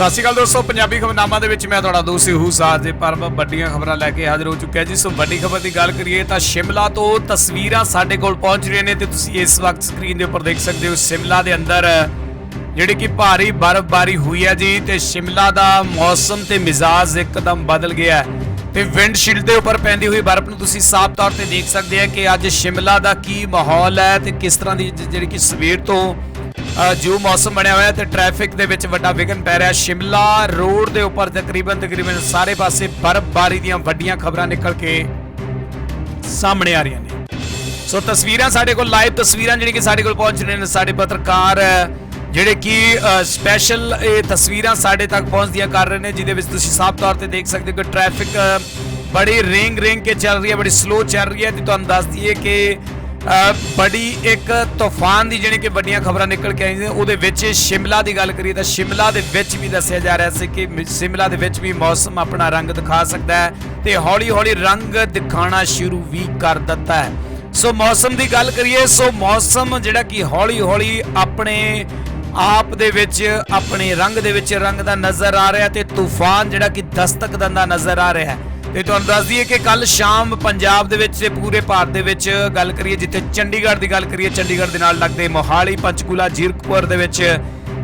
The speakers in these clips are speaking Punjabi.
ਸਤਿ ਸ਼੍ਰੀ ਅਕਾਲ ਦੋਸਤੋ, ਪੰਜਾਬੀ ਖਬਰਨਾਮਾ ਦੇ ਵਿੱਚ ਮੈਂ ਤੁਹਾਡਾ ਦੋਸਤ ਹੂ ਸਾਜ ਦੇ ਪਰਮ ਵੱਡੀਆਂ ਖਬਰਾਂ ਲੈ ਕੇ ਹਾਜ਼ਰ ਹੋ ਚੁੱਕਿਆ ਜੀ। ਸੋ ਵੱਡੀ ਖਬਰ ਦੀ ਗੱਲ ਕਰੀਏ ਤਾਂ ਸ਼ਿਮਲਾ ਤੋਂ ਤਸਵੀਰਾਂ ਸਾਡੇ ਕੋਲ ਪਹੁੰਚ ਰਹੀਆਂ ਨੇ ਤੇ ਤੁਸੀਂ ਇਸ ਵਕਤ ਸਕਰੀਨ ਦੇ ਉੱਪਰ ਦੇਖ ਸਕਦੇ ਹੋ ਸ਼ਿਮਲਾ ਦੇ ਅੰਦਰ, ਜਿਹੜੀ ਕਿ ਭਾਰੀ ਬਰਫ਼ਬਾਰੀ ਹੋਈ ਹੈ ਜੀ ਤੇ ਸ਼ਿਮਲਾ ਦਾ ਮੌਸਮ ਤੇ ਮਿਜ਼ਾਜ ਇੱਕਦਮ ਬਦਲ ਗਿਆ ਹੈ। ਤੇ ਵਿੰਡਸ਼ੀਲਡ ਦੇ ਉੱਪਰ ਪੈਂਦੀ ਹੋਈ ਬਰਫ਼ ਨੂੰ ਤੁਸੀਂ ਸਾਫ਼ ਤੌਰ ਤੇ ਦੇਖ ਸਕਦੇ ਹੋ ਕਿ ਅੱਜ ਸ਼ਿਮਲਾ ਦਾ ਕੀ ਮਾਹੌਲ ਹੈ ਤੇ ਕਿਸ ਤਰ੍ਹਾਂ ਦੀ ਜਿਹੜੀ ਕਿ ਸਵੇਰ ਤੋਂ ਜੋ ਮੌਸਮ ਬਣਿਆ ਹੋਇਆ ਤੇ ਟ੍ਰੈਫਿਕ ਦੇ ਵਿੱਚ ਵੱਡਾ ਵਿਘਨ ਪੈ ਰਿਹਾ ਸ਼ਿਮਲਾ ਰੋਡ ਦੇ ਉੱਪਰ ਤਕਰੀਬਨ ਤਕਰੀਬਨ ਸਾਰੇ ਪਾਸੇ ਬਰਫ਼ਬਾਰੀ ਦੀਆਂ ਵੱਡੀਆਂ ਖਬਰਾਂ ਨਿਕਲ ਕੇ ਸਾਹਮਣੇ ਆ ਰਹੀਆਂ ਨੇ। ਸੋ ਤਸਵੀਰਾਂ ਸਾਡੇ ਕੋਲ ਲਾਈਵ ਤਸਵੀਰਾਂ ਜਿਹੜੀ ਕਿ ਸਾਡੇ ਕੋਲ ਪਹੁੰਚ ਰਹੀਆਂ ਨੇ, ਸਾਡੇ ਪੱਤਰਕਾਰ, ਜਿਹੜੇ ਕਿ ਸਪੈਸ਼ਲ ਇਹ ਤਸਵੀਰਾਂ ਸਾਡੇ ਤੱਕ ਪਹੁੰਚਦੀਆਂ ਕਰ ਰਹੇ ਨੇ, ਜਿਹਦੇ ਵਿੱਚ ਤੁਸੀਂ ਸਾਫ਼ ਤੌਰ ਤੇ ਦੇਖ ਸਕਦੇ ਹੋ ਕਿ ਟ੍ਰੈਫਿਕ ਬੜੀ ਰਿੰਗ ਰਿੰਗ ਕੇ ਚੱਲ ਰਹੀ ਹੈ, ਬੜੀ ਸਲੋ ਚੱਲ ਰਹੀ ਹੈ ਤੇ ਤੁਹਾਨੂੰ ਦੱਸ ਦਈਏ ਕਿ ਬੜੀ ਇੱਕ ਤੂਫਾਨ ਦੀ ਜਿਹੜੀ ਕਿ ਵੱਡੀਆਂ ਖਬਰਾਂ ਨਿਕਲ ਕੇ ਆਈਆਂ ਉਹਦੇ ਵਿੱਚ ਸ਼ਿਮਲਾ ਦੀ ਗੱਲ ਕਰੀਏ ਤਾਂ ਸ਼ਿਮਲਾ ਦੇ ਵਿੱਚ ਵੀ ਦੱਸਿਆ ਜਾ ਰਿਹਾ ਸੀ ਕਿ ਮਿ- ਸ਼ਿਮਲਾ ਦੇ ਵਿੱਚ ਵੀ ਮੌਸਮ ਆਪਣਾ ਰੰਗ ਦਿਖਾ ਸਕਦਾ ਹੈ ਤੇ ਹੌਲੀ-ਹੌਲੀ ਰੰਗ ਦਿਖਾਣਾ ਸ਼ੁਰੂ ਵੀ ਕਰ ਦਿੱਤਾ ਹੈ। ਸੋ ਮੌਸਮ ਦੀ ਗੱਲ ਕਰੀਏ, ਸੋ ਮੌਸਮ ਜਿਹੜਾ ਕਿ ਹੌਲੀ-ਹੌਲੀ ਆਪਣੇ ਆਪ ਦੇ ਵਿੱਚ, ਆਪਣੇ ਰੰਗ ਦੇ ਵਿੱਚ ਰੰਗ ਦਾ ਨਜ਼ਰ ਆ ਰਿਹਾ ਤੇ ਤੂਫਾਨ ਜਿਹੜਾ ਕਿ ਦਸਤਕ ਦਿੰਦਾ ਨਜ਼ਰ ਆ ਰਿਹਾ ਹੈ। ਤੇ ਤੁਹਾਨੂੰ ਦੱਸ ਦਈਏ ਕਿ ਕੱਲ ਸ਼ਾਮ ਪੰਜਾਬ ਦੇ ਵਿੱਚ ਤੇ ਪੂਰੇ ਭਾਰਤ ਦੇ ਵਿੱਚ ਗੱਲ ਕਰੀਏ, ਜਿੱਥੇ ਚੰਡੀਗੜ੍ਹ ਦੀ ਗੱਲ ਕਰੀਏ, ਚੰਡੀਗੜ੍ਹ ਦੇ ਨਾਲ ਲੱਗਦੇ ਮੋਹਾਲੀ, ਪੰਚਕੂਲਾ, ਜੀਰਕਪੁਰ ਦੇ ਵਿੱਚ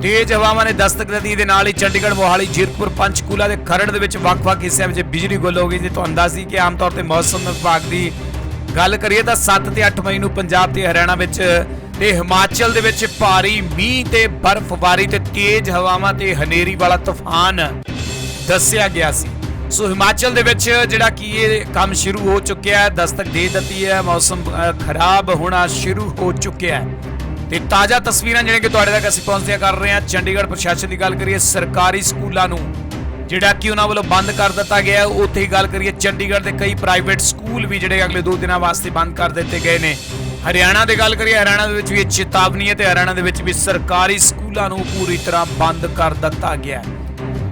ਤੇਜ਼ ਹਵਾਵਾਂ ਨੇ ਦਸਤਕ ਦੇ ਨਾਲ ਹੀ ਚੰਡੀਗੜ੍ਹ, ਮੋਹਾਲੀ, ਜੀਰਕਪੁਰ, ਪੰਚਕੂਲਾ ਦੇ ਖਰੜ ਦੇ ਵਿੱਚ ਵੱਖ-ਵੱਖ ਹਿੱਸਿਆਂ ਵਿੱਚ ਬਿਜਲੀ ਗੁੱਲ ਹੋ ਗਈ ਜੀ ਤੁਹਾਨੂੰ ਦੱਸ ਦਈਏ ਕਿ ਆਮ ਤੌਰ ਤੇ ਮੌਸਮ ਵਿਭਾਗ ਦੀ ਗੱਲ ਕਰੀਏ ਤਾਂ 7 ਤੇ 8 ਮਈ ਨੂੰ ਪੰਜਾਬ ਤੇ ਹਰਿਆਣਾ ਵਿੱਚ ਤੇ ਹਿਮਾਚਲ ਦੇ ਵਿੱਚ ਭਾਰੀ ਮੀਂਹ ਤੇ ਬਰਫ਼ਬਾਰੀ ਤੇ ਤੇਜ਼ ਹਵਾਵਾਂ ਤੇ ਹਨੇਰੀ ਵਾਲਾ ਤੂਫਾਨ ਦੱਸਿਆ ਗਿਆ ਸੀ। ਸੋ ਹਿਮਾਚਲ ਦੇ ਵਿੱਚ ਜਿਹੜਾ ਕਿ ਇਹ ਕੰਮ ਸ਼ੁਰੂ ਹੋ ਚੁੱਕਿਆ ਹੈ, ਦਸਤਕ ਦੇ ਦਿੱਤੀ ਹੈ, ਮੌਸਮ ਖਰਾਬ ਹੋਣਾ ਸ਼ੁਰੂ ਹੋ ਚੁੱਕਿਆ ਹੈ। ਤੇ ਤਾਜ਼ਾ ਤਸਵੀਰਾਂ ਜਿਹੜੀਆਂ ਕਿ ਤੁਹਾਡੇ ਤੱਕ ਅਸੀਂ ਪਹੁੰਚਦੀਆਂ ਕਰ ਰਹੇ ਹਾਂ, ਚੰਡੀਗੜ੍ਹ ਪ੍ਰਸ਼ਾਸਨ ਦੀ ਗੱਲ ਕਰੀਏ, ਸਰਕਾਰੀ ਸਕੂਲਾਂ ਨੂੰ, ਜਿਹੜਾ ਕਿ ਉਹਨਾਂ ਵੱਲੋਂ ਬੰਦ ਕਰ ਦਿੱਤਾ ਗਿਆ ਹੈ, ਉੱਥੇ ਹੀ ਗੱਲ ਕਰੀਏ, ਚੰਡੀਗੜ੍ਹ ਦੇ ਕਈ ਪ੍ਰਾਈਵੇਟ ਸਕੂਲ ਵੀ ਜਿਹੜੇ ਅਗਲੇ 2 ਦਿਨਾਂ ਵਾਸਤੇ ਬੰਦ ਕਰ ਦਿੱਤੇ ਗਏ ਨੇ। ਹਰਿਆਣਾ ਦੀ ਗੱਲ ਕਰੀਏ, ਹਰਿਆਣਾ ਦੇ ਵਿੱਚ ਵੀ ਇਹ ਚੇਤਾਵਨੀ ਹੈ ਤੇ ਹਰਿਆਣਾ ਦੇ ਵਿੱਚ ਵੀ ਸਰਕਾਰੀ ਸਕੂਲਾਂ ਨੂੰ ਪੂਰੀ ਤਰ੍ਹਾਂ ਬੰਦ ਕਰ ਦਿੱਤਾ ਗਿਆ ਹੈ।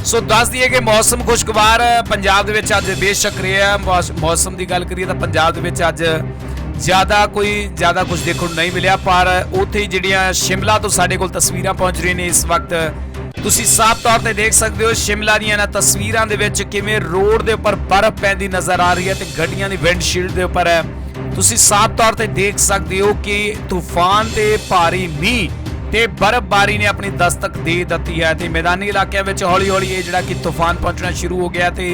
ਸੋ ਦੱਸ ਦਈਏ ਕਿ ਮੌਸਮ ਖੁਸ਼ਗਵਾਰ, ਪੰਜਾਬ ਦੇ ਵਿੱਚ ਅੱਜ ਬੇਸ਼ੱਕ ਰਿਹਾ ਮੌਸ- ਮੌਸਮ ਦੀ ਗੱਲ ਕਰੀਏ ਤਾਂ ਪੰਜਾਬ ਦੇ ਵਿੱਚ ਅੱਜ ਜ਼ਿਆਦਾ ਕੋਈ, ਜ਼ਿਆਦਾ ਕੁਝ ਦੇਖਣ ਨੂੰ ਨਹੀਂ ਮਿਲਿਆ, ਪਰ ਉੱਥੇ ਹੀ ਜਿਹੜੀਆਂ ਸ਼ਿਮਲਾ ਤੋਂ ਸਾਡੇ ਕੋਲ ਤਸਵੀਰਾਂ ਪਹੁੰਚ ਰਹੀਆਂ ਨੇ ਇਸ ਵਕਤ। ਤੁਸੀਂ ਸਾਫ਼ ਤੌਰ ਤੇ ਦੇਖ ਸਕਦੇ ਹੋ ਸ਼ਿਮਲਾ ਦੀਆਂ ਇਹਨਾਂ ਤਸਵੀਰਾਂ ਦੇ ਵਿੱਚ ਕਿਵੇਂ ਰੋਡ ਦੇ ਉੱਪਰ ਬਰਫ਼ ਪੈਂਦੀ ਨਜ਼ਰ ਆ ਰਹੀ ਹੈ ਤੇ ਗੱਡੀਆਂ ਦੀ ਵਿੰਡਸ਼ੀਲਡ ਦੇ ਉੱਪਰ ਹੈ। ਤੁਸੀਂ ਸਾਫ਼ ਤੌਰ ਤੇ ਦੇਖ ਸਕਦੇ ਹੋ ਕਿ ਤੂਫਾਨ ਤੇ ਭਾਰੀ ਮੀਂਹ ਤੇ ਬਰਫ਼ਬਾਰੀ ਨੇ ਆਪਣੀ ਦਸਤਕ ਦੇ ਦਿੱਤੀ ਹੈ ਤੇ ਮੈਦਾਨੀ ਇਲਾਕਿਆਂ ਵਿੱਚ ਹੌਲੀ-ਹੌਲੀ ਇਹ ਜਿਹੜਾ ਕਿ ਤੂਫਾਨ ਪਹੁੰਚਣਾ ਸ਼ੁਰੂ ਹੋ ਗਿਆ ਤੇ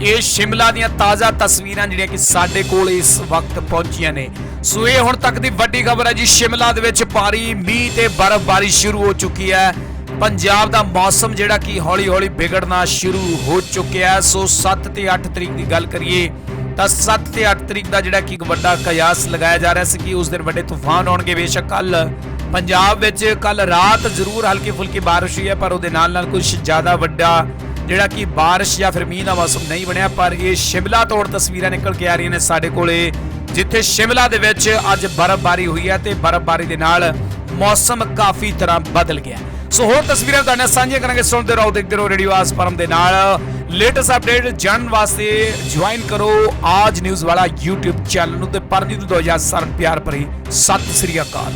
ਇਹ ਸ਼ਿਮਲਾ ਦੀਆਂ ਤਾਜ਼ਾ ਤਸਵੀਰਾਂ ਜਿਹੜੀਆਂ ਕਿ ਸਾਡੇ ਕੋਲ ਇਸ ਵਕਤ ਪਹੁੰਚੀਆਂ ਨੇ। ਸੋ ਇਹ ਹੁਣ ਤੱਕ ਦੀ ਵੱਡੀ ਖਬਰ ਹੈ ਜੀ, ਸ਼ਿਮਲਾ ਦੇ ਵਿੱਚ ਭਾਰੀ ਮੀਂਹ ਤੇ ਬਰਫ਼ਬਾਰੀ ਸ਼ੁਰੂ ਹੋ ਚੁੱਕੀ ਹੈ। ਪੰਜਾਬ ਦਾ ਮੌਸਮ ਜਿਹੜਾ ਕਿ ਹੌਲੀ-ਹੌਲੀ ਵਿਗੜਨਾ ਸ਼ੁਰੂ ਹੋ ਚੁੱਕਿਆ ਹੈ। ਸੋ 7 ਤੇ 8 ਤਰੀਕ ਦੀ ਗੱਲ ਕਰੀਏ ਤਾਂ 7 ਤੇ 8 ਤਰੀਕ ਦਾ ਜਿਹੜਾ ਕਿ ਇੱਕ ਵੱਡਾ ਕਿਆਸ ਲਗਾਇਆ ਜਾ ਰਿਹਾ ਸੀ ਕਿ ਉਸ ਦਿਨ ਵੱਡੇ ਤੂਫਾਨ ਆਉਣਗੇ। ਬੇਸ਼ੱਕ ਕੱਲ ਪੰਜਾਬ ਵਿੱਚ ਕੱਲ ਰਾਤ ਜ਼ਰੂਰ ਹਲਕੀ ਫੁਲਕੀ ਬਾਰਿਸ਼ ਹੋਈ ਹੈ, ਪਰ ਉਹਦੇ ਨਾਲ ਨਾਲ ਕੁਝ ਜ਼ਿਆਦਾ ਵੱਡਾ ਜਿਹੜਾ ਕਿ ਬਾਰਿਸ਼ ਜਾਂ ਫਿਰ ਮੀਂਹ ਦਾ ਮੌਸਮ ਨਹੀਂ ਬਣਿਆ, ਪਰ ਇਹ ਸ਼ਿਮਲਾ ਤੋਂ ਹੁਣ ਤਸਵੀਰਾਂ ਨਿਕਲ ਕੇ ਆ ਰਹੀਆਂ ਨੇ ਸਾਡੇ ਕੋਲੇ, ਜਿੱਥੇ ਸ਼ਿਮਲਾ ਦੇ ਵਿੱਚ ਅੱਜ ਬਰਫ਼ਬਾਰੀ ਹੋਈ ਹੈ ਤੇ ਬਰਫ਼ਬਾਰੀ ਦੇ ਨਾਲ ਮੌਸਮ ਕਾਫੀ ਤਰ੍ਹਾਂ ਬਦਲ ਗਿਆ ਸੋ ਹੋਰ ਤਸਵੀਰਾਂ ਤੁਹਾਡੇ ਨਾਲ ਸਾਂਝੀਆਂ ਕਰਾਂਗੇ, ਸੁਣਦੇ ਰਹੋ, ਦੇਖਦੇ ਰਹੋ ਰੇਡੀਓ ਆਸ ਪਰਮ ਦੇ ਨਾਲ। ਲੇਟੈਸਟ ਅਪਡੇਟ ਜਾਣਨ ਵਾਸਤੇ ਜੁਆਇਨ ਕਰੋ ਆਜ ਨਿਊਜ਼ ਵਾਲਾ YouTube ਚੈਨਲ ਨੂੰ ਤੇ ਪਰਨੀਤ ਦੋ ਹਜ਼ਾਰ ਪਿਆਰ ਭਰੀ ਸਤਿ ਸ੍ਰੀ ਅਕਾਲ।